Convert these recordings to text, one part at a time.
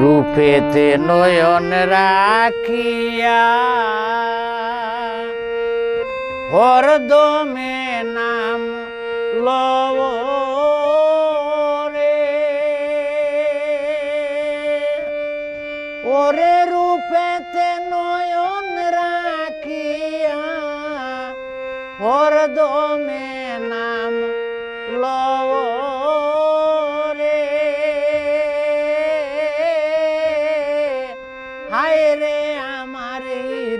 রূপেতে নয়ন রাখিয়া। হরদমে নাম লব রে। ওরে রূপেতে নয়ন রাখিয়া হরদমে নাম লব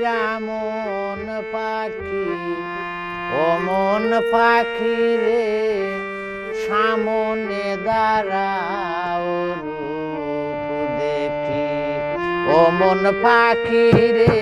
রামন পাখি অমন মন পাখি রে সামনে দাঁড়াও রূপ দেখি। ও মন পাখি রে